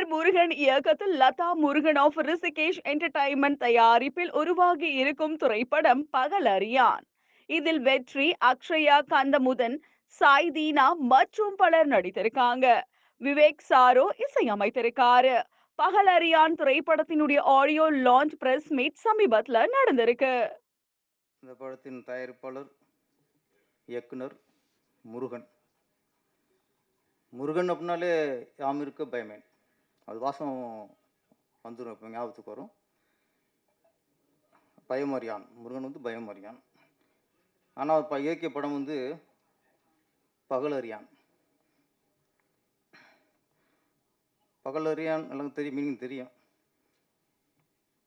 கவிஞர் முருகன் இயக்கத்தில் Latha Murugan of Rishikesh entertainment தயாரிப்பில் உருவாகி இருக்கும் திரைப்படம் பகலறியான் இதில் வெற்றி அக்ஷயா கந்தமுதன் சாய் தீனா மற்றும் பலர் நடித்திருக்காங்க. விவேக் சாரோ இசையமைத்திருக்காரு. பகலறியான் திரைப்படத்தினுடைய ஆடியோ லான்ச் பிரஸ் மீட் சமீபத்தில் நடந்திருக்கு. இந்த படத்தின் தயாரிப்பாளர் இயக்குனர் முருகன். முருகன் அப்படின்னாலே யாம் இருக்க பயமேன் அது வாசம் வந்துடும் இப்போ ஞாபகத்துக்கு வரும். பயமறியான் முருகன் வந்து பயமறியான் ஆனால் இப்போ இயக்கிய படம் வந்து பகலறியான் பகலறியான் எல்லாம் தெரியும் மீனிங் தெரியும்.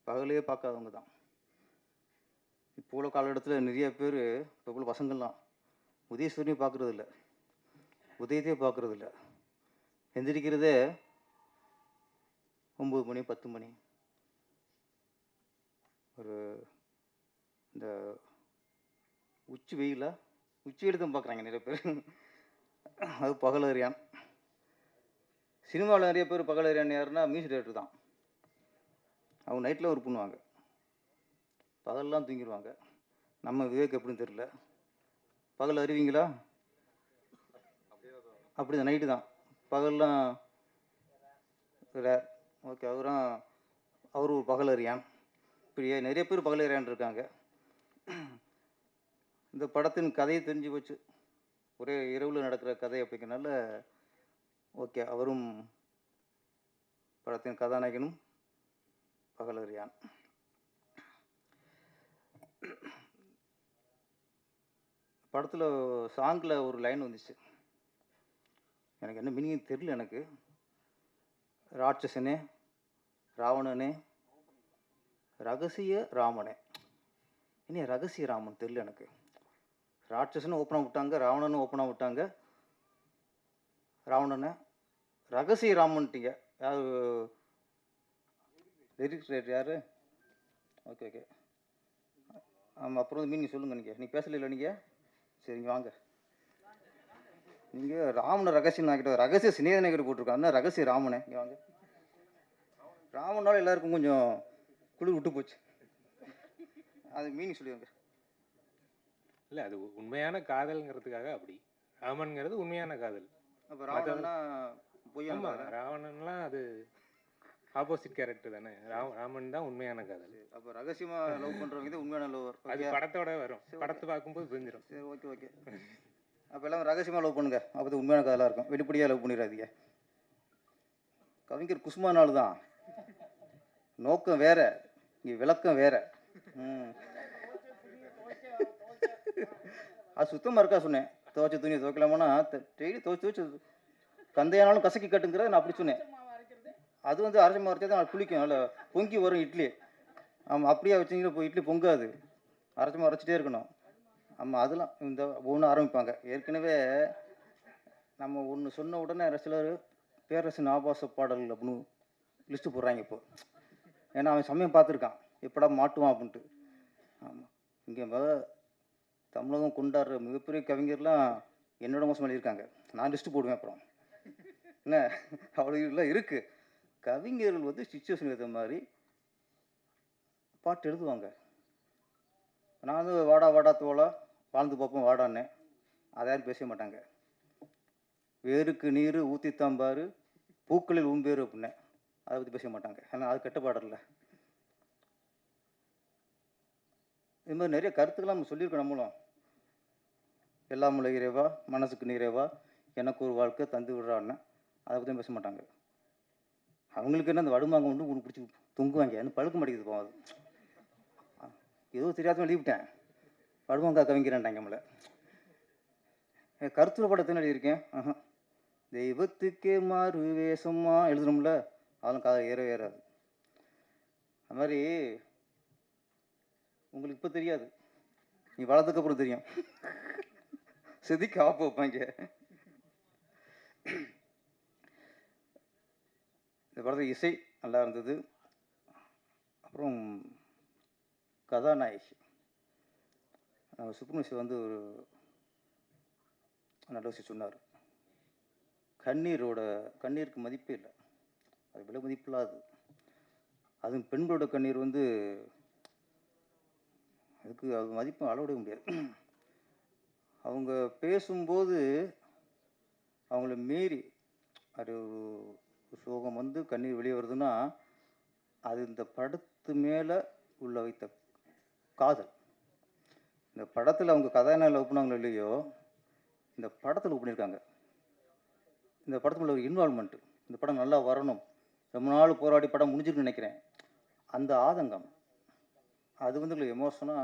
பகலே பார்க்காதவங்க தான். இப்போ உள்ள காலகட்டத்தில் நிறைய பேர் இப்போ உள்ள பசங்கள்லாம் உதயசூரியனை பார்க்குறதில்ல. உதயத்தையே பார்க்குறதில்ல. எந்திரிக்கிறதே ஒம்பது மணி பத்து மணி. ஒரு இந்த உச்சி வெயிலா? உச்சி வெயில் தான் பார்க்குறாங்க நிறைய பேர். அது பகலறியான் சினிமாவில் நிறைய பேர் பகல் பகலறியான் யாருன்னா மியூசிக் டேரக்டர் தான். அவங்க நைட்டில் ஒர்க் பண்ணுவாங்க. பகல்லாம் தூங்கிடுவாங்க நம்ம விவேக் எப்படின்னு தெரில பகல் அறிவீங்களா? அப்படி தான் நைட்டு தான். பகல்லாம் ரேர் ஓகே அவரும் அவர் ஒரு பகல் இப்படியே நிறைய பேர் பகலறியான் இருக்காங்க. இந்த படத்தின் கதையை தெரிஞ்சு வச்சு ஒரே இரவில் நடக்கிற கதை அப்படிங்கிறனால ஓகே அவரும் படத்தின் கதாநாயகனும் பகலறியான். படத்தில் சாங்கில் ஒரு லைன் வந்துச்சு. எனக்கு என்ன மீனிங் தெரியல எனக்கு. ராட்சசனே ராவணனே ரகசிய ராமனே. இனி ரகசிய ராமன் தெரியல எனக்கு. ராட்சசனும் ஓப்பனாக விட்டாங்க ராவணனும் ஓப்பனாக விட்டாங்க. ராவணனை ரகசிய ராமன்ட்டீங்க. யார்? லிரிக்ஸ் யார்? ஓகே ஓகே ஆமாம் அப்புறம் மீனிங் சொல்லுங்கள் நீங்கள் நீங்கள் பேசல நீங்கள் சரிங்க வாங்க. நீங்கள் ராமனை ரகசியம் நாக்கிட்ட ரகசிய சிநேகனை கிட்ட போட்டிருக்காங்க. ரகசிய ராமனே. இங்கே வாங்க. ராமனால எல்லாருக்கும் கொஞ்சம் குளிர் விட்டு போச்சு. அது மீனிங் சொல்லுவாங்க இல்லை அது உண்மையான காதல்ங்கிறதுக்காக அப்படி. ராமன்ங்கிறது உண்மையான காதல். அப்போ ராவணன்னா கதை. ராவணன்லாம் அது ஆப்போசிட் கேரக்டர் தானே. ராம ராமன் தான் உண்மையான காதல். அப்போ ரகசியமாக லவ் பண்ணுறவங்க இது உண்மையான லவர் அது படத்தோட வரும். படத்தை பார்க்கும்போது புரிஞ்சிடும் சரி ஓகே ஓகே அப்போ எல்லாம் ரகசியமாக லவ் பண்ணுங்க. அப்போ உண்மையான கதலாக இருக்கும். வெளிப்படையாக லவ் பண்ணிடாதீங்க. கவிஞர் குஸ்மானாலு தான் நோக்கம் வேற இங்கே விளக்கம் வேற. ம். அது சுத்தமாக இருக்கா சொன்னேன். துவைச்ச துணியை துவைக்கலாமான்னா டெய்லி துவைச்சு துவைச்சு கந்தையானாலும் கசக்கி கட்டுங்கிறத நான் அப்படி சொன்னேன். அது வந்து அரைச்ச மறைச்சா தான் புளிக்கும் நல்லா பொங்கி வரும் இட்லி. ஆமாம் அப்படியே வச்சிங்கன்னா இப்போ இட்லி பொங்காது. அரைச்சமாக அரைச்சிட்டே இருக்கணும். ஆமாம் அதெல்லாம் இந்த ஒன்று ஆரம்பிப்பாங்க. ஏற்கனவே நம்ம ஒன்று சொன்ன உடனே சிலர் பேரரசின் ஆபாச பாடல் அப்படின்னு லிஸ்ட்டு போடுறாங்க இப்போ. ஏன்னா அவன் சமயம் பார்த்துருக்கான். எப்படா மாட்டுவான் அப்படின்ட்டு. ஆமாம் இங்கே தமிழகம் கொண்டாடுற மிகப்பெரிய கவிஞர்லாம் என்னோட மோசம் எழுதியிருக்காங்க நான் லிஸ்ட்டு போடுவேன் அப்புறம். என்ன? அவ்வளோ இருக்குது கவிஞர்கள் வந்து சுச்சுவேஷன் ஏற்ற மாதிரி பாட்டு எழுதுவாங்க. நான் வந்து வாடா வாடா தோலா வாழ்ந்து பார்ப்போம் வாடான்னு. அதை யாரும் பேச மாட்டாங்க. வேருக்கு நீர் ஊற்றித்தாம்பாரு பூக்களில் ஊம்பேரு அப்படின்னேன் அதை பற்றி பேச மாட்டாங்க. ஏன்னா அது கெட்ட பாடல்ல இது மாதிரி நிறைய கருத்துக்கெல்லாம் நம்ம சொல்லியிருக்கோம் நம்மளும் எல்லாம் உள்ள இறைவா மனசுக்கு நிறைவா எனக்கு ஒரு வாழ்க்கை தந்து விடுறான்னு. அதை பற்றி பேச மாட்டாங்க. அவங்களுக்கு என்ன அந்த வடுமாங்க ஒன்று உனக்கு பிடிச்சி தொங்குவாங்க. எனக்கு பழுக்க மாட்டேங்குது போகாது ஏதோ தெரியாத எழுதிவிட்டேன் வடுமாங்கா கவிங்கிறான்டாங்க நம்மளை. கருத்துல படத்தை எழுதியிருக்கேன் தெய்வத்துக்கே மாறு வேஷமா எழுதணும்ல அதெல்லாம் காதை ஏற ஏறாது. அது மாதிரி உங்களுக்கு இப்போ தெரியாது. நீ வளர்ந்ததுக்கு அப்புறம் தெரியும். செதுக்கி ஆப்பு வைப்பாங்க இந்த படத்தில் இசை நல்லா இருந்தது. அப்புறம் கதாநாயகி. நம்ம சுப்ரமணியம் வந்து ஒரு நல்ல விஷயம் சொன்னார். கண்ணீரோட கண்ணீருக்கு மதிப்பே இல்லை. அது விலை மதிப்பில்லாது. அதுவும் பெண்களோட கண்ணீர் வந்து அதுக்கு அது மதிப்பு அளவிட முடியாது. அவங்க பேசும்போது அவங்கள மீறி அது ஒரு சோகம் வந்து கண்ணீர் வெளியே வருதுன்னா அது இந்த படத்து மேலே உள்ள வைத்த காதல். இந்த படத்தில் அவங்க கதாநாயகன் லவ் பண்ணாங்களோ இல்லையோ இந்த படத்தில் லவ் பண்ணியிருக்காங்க இந்த உள்ள ஒரு இன்வால்மெண்ட்டு இந்த படம் நல்லா வரணும். ரொம்ப நாள் போராடி படம் முடிஞ்சிருக்குன்னு நினைக்கிறேன். அந்த ஆதங்கம் அது வந்து எமோஷனாக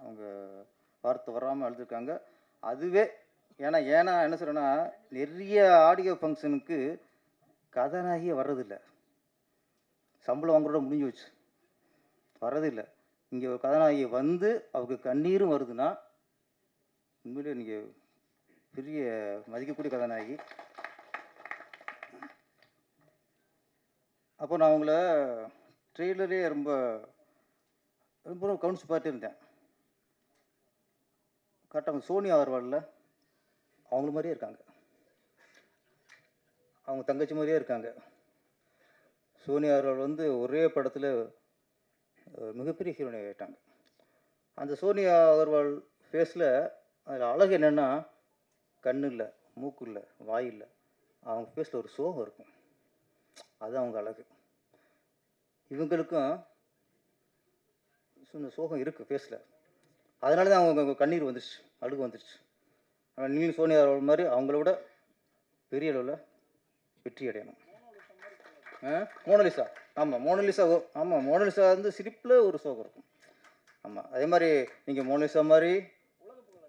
அவங்க வார்த்தை வராமல் அழுதுருக்காங்க அதுவே ஏன்னா ஏன்னா என்ன சொல்கிறேன்னா நிறைய ஆடியோ ஃபங்க்ஷனுக்கு கதாநாயகியே வர்றதில்லை. சம்பளம் அவங்களோட முடிஞ்சு வச்சு வர்றதில்லை. இங்கே ஒரு கதாநாயகி வந்து அவங்க கண்ணீரும் வருதுன்னா உண்மையிலே நீங்கள் பெரிய மதிக்கக்கூடிய கதாநாயகி. அப்போ நான் அவங்கள ட்ரெய்லரே ரொம்ப ரொம்ப ரொம்ப கவனிச்சு பார்த்துட்டு இருந்தேன் கரெக்டாக சோனியா அகர்வாலில் அவங்கள மாதிரியே இருக்காங்க. அவங்க தங்கச்சி மாதிரியே இருக்காங்க. சோனியா அகர்வால் வந்து ஒரே படத்தில் மிகப்பெரிய ஹீரோனி ஆகிட்டாங்க அந்த சோனியா அகர்வால் ஃபேஸில் அதில் அழகு என்னென்னா கண்ணு இல்லை மூக்கு இல்லை வாய் இல்லை அவங்க ஃபேஸில் ஒரு சோகம் இருக்கும். அது அவங்க அழகு. இவங்களுக்கும் இந்த சோகம் இருக்குது ஃபேஸில் அதனால தான் அவங்க கண்ணீர் வந்துருச்சு அழுகு வந்துருச்சு. ஆனால் நீங்களும் சோனியா மாதிரி அவங்கள விட பெரிய அளவில் வெற்றி அடையணும். மோனலிசா ஆமாம் மோனலிசா ஓ ஆமாம் மோனலிசா வந்து சிரிப்பில் ஒரு சோகம் இருக்கும். ஆமாம் அதே மாதிரி நீங்கள் மோனலிசா மாதிரி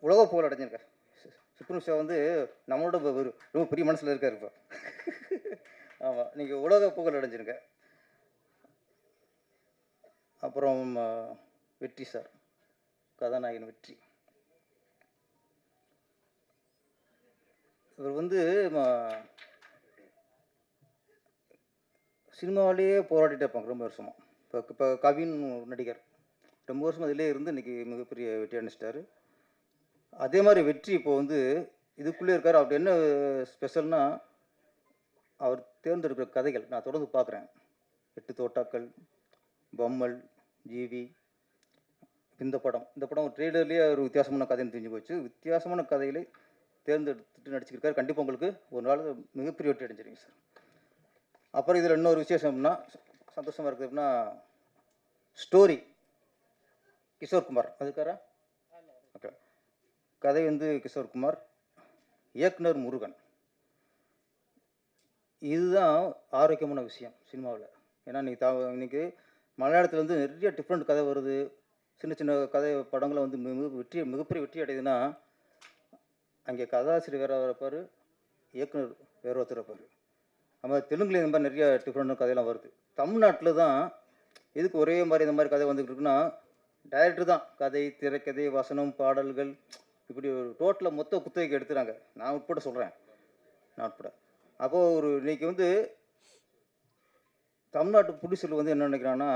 உலக புகழ் அடைஞ்சிருக்க. சுப்ரமணியா வந்து நம்மளோட ஒரு ரொம்ப பெரிய மனசில் இருக்கார் இப்போ. ஆமாம் நீங்கள் உலக புகழ் அடைஞ்சிருங்க. அப்புறம் வெற்றி சார் கதாநாயகன் வெற்றி. இவர் வந்து சினிமாவிலேயே போராடிட்டு இருப்பாங்க ரொம்ப வருஷமாக இப்போ இப்போ கவின் நடிகர். ரொம்ப வருஷம் அதிலே இருந்து இன்னைக்கு மிகப்பெரிய வெற்றி அடைச்சிட்டாரு அதே மாதிரி வெற்றி இப்போ வந்து இதுக்குள்ளே இருக்கார். அப்படி என்ன ஸ்பெஷல்னால் அவர் தேர்ந்தெடுக்கிற கதைகள் நான் தொடர்ந்து பார்க்குறேன். எட்டு தோட்டாக்கள் பொம்மல் ஜிவி இந்த படம். இந்த படம் ட்ரெய்லர்லேயே ஒரு வித்தியாசமான கதைன்னு தெரிஞ்சு போச்சு. வித்தியாசமான கதைகளை தேர்ந்தெடுத்துட்டு நடிச்சிருக்காரு. கண்டிப்பாக உங்களுக்கு ஒரு நாள் மிகப்பெரிய வெற்றி அடைஞ்சிருங்க சார். அப்புறம் இதில் இன்னொரு விசேஷம்னா சந்தோஷமாக இருக்குதுன்னா ஸ்டோரி கிஷோர் குமார் அதுக்காரா ஓகே. கதை வந்து கிஷோர் குமார் இயக்குனர் முருகன். இதுதான் ஆரோக்கியமான விஷயம் சினிமாவில். ஏன்னா இன்றைக்கி தா இன்னைக்கு மலையாளத்தில் வந்து நிறைய டிஃப்ரெண்ட் கதை வருது. சின்ன சின்ன கதை படங்களை வந்து மிக வெற்றி மிகப்பெரிய வெற்றி அடையுதுன்னா அங்கே கதாசிரியர் வேற இருப்பார் இயக்குனர் வேற ஒருத்தர் இருப்பார் நம்ம தெலுங்குல இந்த மாதிரி நிறைய டிஃப்ரெண்ட் கதையெல்லாம் வருது. தமிழ்நாட்டில் தான் எதுக்கு ஒரே மாதிரி இந்த மாதிரி கதை வந்துக்கிட்டு இருக்குன்னா டைரக்டர் தான். கதை திரைக்கதை வசனம் பாடல்கள் இப்படி ஒரு டோட்டலாக மொத்த குத்தகைக்கு எடுத்துகிறாங்க நான் உட்பட சொல்கிறேன் நான் உட்பட. அப்போது ஒரு இன்னைக்கு வந்து தமிழ்நாட்டு புடிசல் வந்து என்ன நினைக்கிறான்னா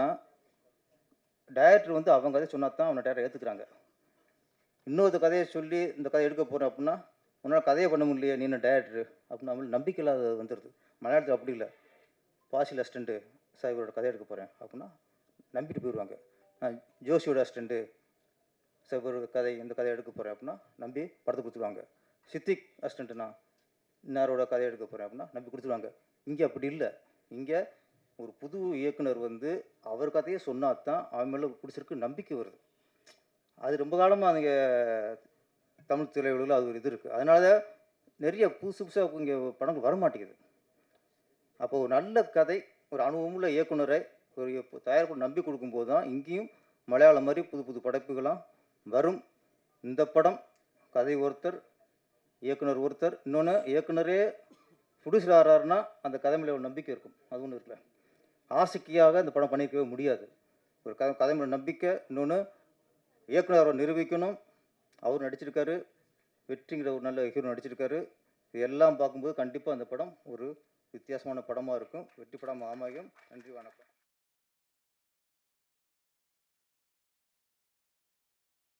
டைரக்டர் வந்து அவங்க கதை சொன்னா தான் அவனை டேரக்டர் ஏற்றுக்கிறாங்க இன்னொரு கதையை சொல்லி இந்த கதை எடுக்க போகிறேன் அப்படின்னா உன்னால் கதையை பண்ண முடியலையே நீ என்ன டேரக்டர் அப்படின்னு நம்பிக்கை இல்லாத வந்துடுது மலையாளத்தில் அப்படி இல்லை. பாசில் அசிஸ்டண்ட்டு சார் இவரோட கதை எடுக்க போகிறேன் அப்படின்னா நம்பிட்டு போயிடுவாங்க. நான் ஜோஷியோட அசிஸ்டண்ட்டு சார் இவரோட கதை இந்த கதை எடுக்க போகிறேன் அப்படின்னா நம்பி படத்தை கொடுத்துருவாங்க. சித்திக் அஸ்டண்ட்டுனா இன்னாரோட கதை எடுக்க போகிறேன் அப்படின்னா நம்பி கொடுத்துருவாங்க. இங்கே அப்படி இல்லை. இங்கே ஒரு புது இயக்குனர் வந்து அவர் கதையை சொன்னா தான் அவன் மேலே பிடிச்சிருக்கு நம்பிக்கை வருது. அது ரொம்ப காலமாக அவங்க தமிழ் திரையுலகில் அது ஒரு இது இருக்குது அதனால நிறைய புதுசு புதுசாக இங்கே படங்கள் வர மாட்டேங்குது அப்போ ஒரு நல்ல கதை ஒரு அனுபவமுள்ள இயக்குனரை ஒரு தயாரிப்பு நம்பி கொடுக்கும்போது தான் இங்கேயும் மலையாளம் மாதிரி புது புது படைப்புகளாம் வரும். இந்த படம் கதை ஒருத்தர் இயக்குனர் ஒருத்தர் இன்னொன்று இயக்குனரே ப்ரொடியூசர் ஆகிறாருன்னா அந்த கதை மேலே ஒரு நம்பிக்கை இருக்கும். அது ஒன்று இருக்குல்ல. ஆசைக்கியாக இந்த படம் பண்ணியிருக்கவே முடியாது. ஒரு கதை கதை மேலே நம்பிக்கை இன்னொன்று இயக்குனர் அவரை நிரூபிக்கணும். அவர் நடிச்சிருக்காரு. வெற்றிங்கிற ஒரு நல்ல ஹீரோ நடிச்சிருக்காரு. இது எல்லாம் பார்க்கும்போது கண்டிப்பாக அந்த படம் ஒரு வித்தியாசமான படமாக இருக்கும். வெற்றி படம் அமையும் நன்றி வணக்கம்.